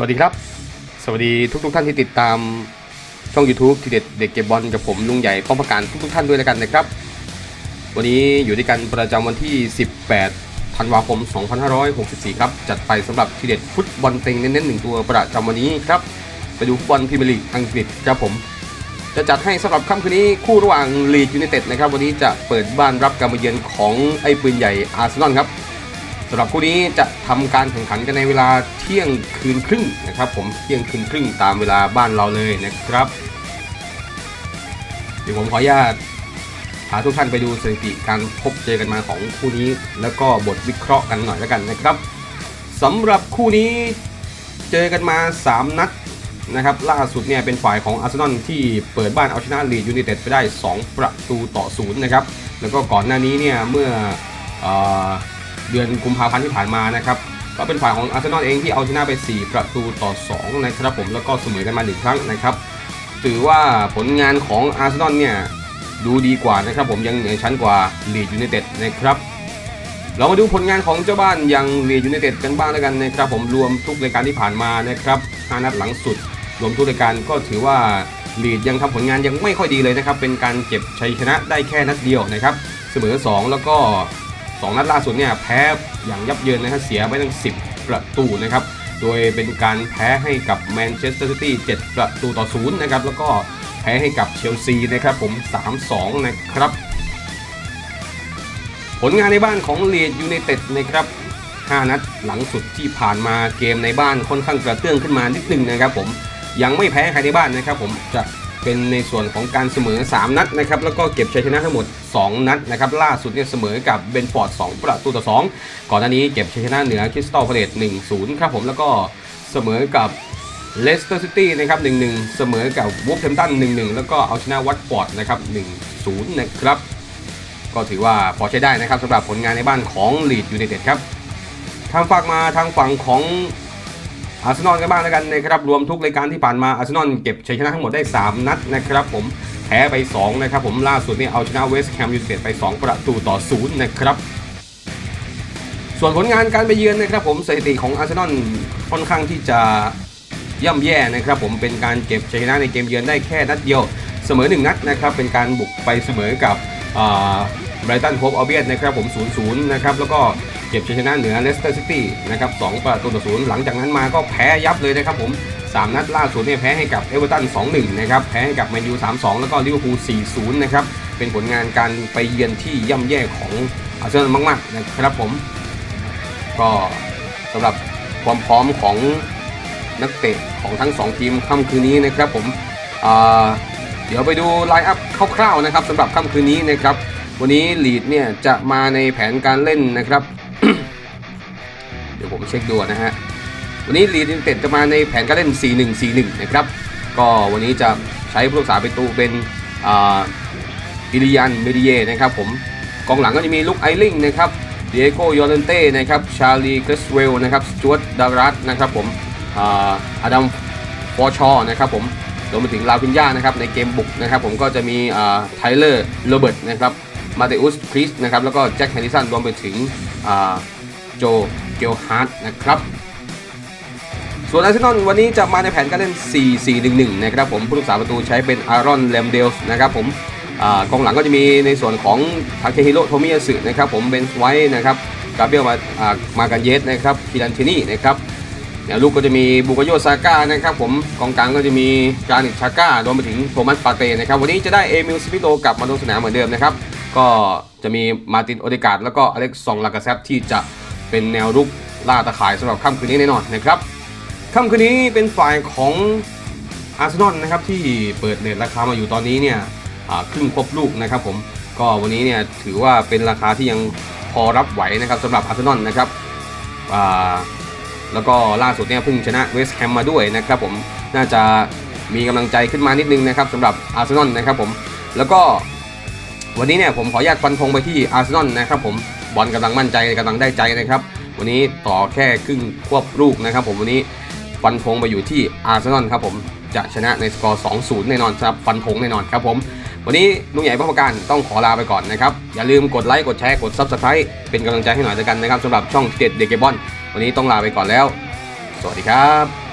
สวัสดีครับ สวัสดีทุกทท่านที่ติดตามช่อง YouTube ที่เด็ดเด็กเก็บบอลกับผมลุงใหญ่ป้อมประการทุกทท่านด้วยแล้วกันนะครับ วันนี้อยู่ด้วยกันประจำวันที่ 18 ธันวาคม 2564 ครับ จัดไปสำหรับทีเด็ดฟุตบอลเต็งเน้นๆหนึ่งตัวประจำวันนี้ครับ ไปดูฟุตบอลพรีเมียร์ลีกอังกฤษครับผม จะจัดให้สำหรับค่ำคืนนี้คู่ระหว่างลีดยูไนเต็ดนะครับวันนี้จะเปิดบ้านรับการมาเยือนของไอ้ปืนใหญ่อาร์เซนอลครับ สำหรับคู่นี้จะทำการแข่งขันกันในเวลาเที่ยงคืนครึ่งนะครับผมเที่ยงคืนครึ่งตามเวลาบ้านเราเลยนะครับ เดี๋ยวผมขออนุญาตพาทุกท่านไปดูสถิติการพบเจอกันมาของคู่นี้ แล้วก็บทวิเคราะห์กันหน่อยแล้วกันนะครับสำหรับคู่นี้เจอกันมา 3 นัดนะครับล่าสุดเนี่ยเป็นฝ่ายของอาร์เซนอลที่เปิดบ้านเอาชนะลีดยูไนเต็ดไปได้ 2 ประตูต่อศูนย์นะครับแล้วก็ก่อนหน้านี้เนี่ยเมื่ออ เดือนกุมภาพันธ์ที่ผ่านมานะครับก็เป็นฝ่ายของอาร์เซนอลเองที่เอาชนะไป 4 ประตูต่อ 2 นะครับผมแล้วก็เสมอกันมาหนึ่งครั้งนะครับถือว่าผลงานของอาร์เซนอลเนี่ยดูดีกว่านะครับผมยังเหนือชั้นกว่าลีดยูไนเต็ดนะครับเรามาดูผลงานของเจ้าบ้านย่างลีดยูไนเต็ดกันบ้างแล้วกันนะครับผมรวมทุกรายการที่ผ่านมานะครับ5นัดหลังสุด รวมทุกรายการก็ถือว่าลีดยังทำผลงานยังไม่ค่อยดีเลยนะครับเป็นการเก็บชัยชนะได้แค่นัดเดียวนะครับเสมอ 2 แล้วก็ 2 นัดล่าสุดเนี่ยแพ้อย่างยับเยินนะครับเสียไปตั้ง 10 ประตูนะครับ โดยเป็นการแพ้ให้กับแมนเชสเตอร์ซิตี้7ประตูต่อ0นะครับ แล้วก็แพ้ให้กับเชลซีนะครับผม 3-2 นะครับ ผลงานในบ้านของเลีดยูไนเต็ดนะครับ 5 นัดหลังสุดที่ผ่านมาเกมในบ้านค่อนข้างกระเตื้องขึ้นมานิดนึงนะครับผมยังไม่แพ้ใครในบ้านนะครับผมจะ เป็นในส่วนของการเสมอ 3 นัดนะครับแล้วก็เก็บชัยชนะทั้งหมด 2 นัดนะครับล่าสุดเนี่ยเสมอกับเบนฟอร์ด 2 ประตูต่อ 2 ก่อนหน้านี้เก็บชัยชนะเหนือคริสตัลพาเลต1-0 ครับผมแล้วก็เสมอกับเลสเตอร์ซิตี้นะครับ1-1 เสมอกับวูฟแฮมตัน1-1 แล้วก็เอาชนะวัตฟอร์ดนะครับ1-0 นะครับ ก็ถือว่าพอใช้ได้นะครับสำหรับผลงานในบ้านของลีดยูไนเต็ดครับทางฝากมาทางฝั่งของ อาร์เซนอลกันบ้างแล้วกันนะครับรวมทุกรายการที่ผ่านมาอาร์เซนอลเก็บชัยชนะทั้งหมดได้ 3 นัดนะครับผมแพ้ไป 2 นะครับผมล่าสุดนี่เอาชนะเวสต์แฮมยูไนเต็ดไป 2 ประตูต่อ 0 นะครับ ส่วนผลงานการไปเยือนนะครับผมสถิติของอาร์เซนอลค่อนข้างที่จะย่ำแย่นะครับผมเป็นการเก็บชัยชนะในเกมเยือนได้แค่นัดเดียวเสมอ 1 นัดนะครับเป็นการบุกไปเสมอกับ ไบรตันโฮปออเบียสนะครับผม 0-0 นะครับ แล้วก็เก็บชัยชนะเหนือเลสเตอร์ซิตี้นะครับ2ประตูต่อศูนย์หลังจากนั้นมาก็แพ้ยับเลยนะครับผม 3 นัดล่าสุดเนี่ยแพ้ให้กับเอเวอร์ตัน 2-1 นะครับ แพ้ให้กับแมนยู 3-2 แล้วก็ลิเวอร์พูล 4-0 นะครับ เป็นผลงานการไปเยือนที่ย่ำแย่ของอาร์เซนอลมากๆนะครับผม ก็สำหรับความพร้อมของนักเตะของทั้ง 2 ทีมค่ำคืนนี้นะครับผมเดี๋ยวไปดูไลน์อัพคร่าวๆนะครับสำหรับค่ำคืนนี้นะครับ วันนี้ลีดเนี่ยจะมาในแผนการเล่นนะครับ เดี๋ยวผมเช็คดูนะฮะ วันนี้ลีดยูไนเต็ดจะมาในแผนการเล่น 4-1-4-1 นะครับ ก็วันนี้จะใช้ผู้รักษาประตูเป็นอิริยันเมดิเยนะครับผม กองหลังก็จะมีลุกไอลิงนะครับเดียโกยอร์เลนเต้นะครับ ชาลีกรสเวลนะครับสจวตดารัสนะครับผมอ่าอดัมฟอชอนะครับผมรวมไปถึงลาวินยานะครับในเกมบุกนะครับผมก็จะมีไทเลอร์โรเบิร์ตนะครับ มาเตอุสคริสนะครับแล้วก็แจ็คแฮนดิสันรวมไปถึงโจเกลฮาร์ดนะครับส่วนอาร์เซนอลวันนี้จะมาในแผนการเล่น 4-4-1-1 นะครับผมผู้รักษาประตูใช้เป็นอารอนแลมเดลส์นะครับผมกองหลังก็จะมีในส่วนของทาเคฮิโรโทมิยาสึนะครับผมเบนส์ไว้นะครับกาเบรียลมาอ่ามากันเยสนะครับคิรันเทนี่นะครับแนวลูกก็จะมีบุกโยซาก้านะครับผมกองกลางก็จะมีกานิชาก้ารวมไปถึงโทมัสปาเต้นะครับวันนี้จะได้เอมิลสปิโตกลับมาลงสนามเหมือนเดิมนะครับ ก็จะมีมาตินโอเดกาดแล้วก็อเล็กซองลากาเซฟที่จะเป็นแนวรุกล่าตะข่ายสำหรับค่ำคืนนี้แน่นอนนะครับค่ำคืนนี้เป็นฝ่ายของอาร์เซนอลนะครับที่เปิดเรทราคามาอยู่ตอนนี้เนี่ยครึ่งครบลูกนะครับผมก็วันนี้เนี่ยถือว่าเป็นราคาที่ยังพอรับไหวนะครับสำหรับอาร์เซนอลนะครับแล้วก็ล่าสุดเนี่ยเพิ่งชนะเวสต์แฮมมาด้วยนะครับผมน่าจะมีกำลังใจขึ้นมานิดนึงนะครับสำหรับอาร์เซนอลนะครับผมแล้วก็ วันนี้เนี่ยผมขออนุญาตฟันธงไปที่อาร์เซนอลนะครับผมบอลกำลังมั่นใจกำลังได้ใจนะครับ วันนี้ต่อแค่ครึ่งควบลูกนะครับ ผมวันนี้ฟันธงไปอยู่ที่อาร์เซนอลครับผมจะชนะในสกอร์ 2-0 แน่นอนครับฟันธงแน่นอนครับผม วันนี้ลุงใหญ่ประการต้องขอลาไปก่อนนะครับ อย่าลืมกดไลค์กดแชร์กด Subscribe เป็นกำลังใจให้หน่อยแล้วกันนะครับสำหรับช่องเด็ดเด็กเกบอลวันนี้ต้องลาไปก่อนแล้ว สวัสดีครับ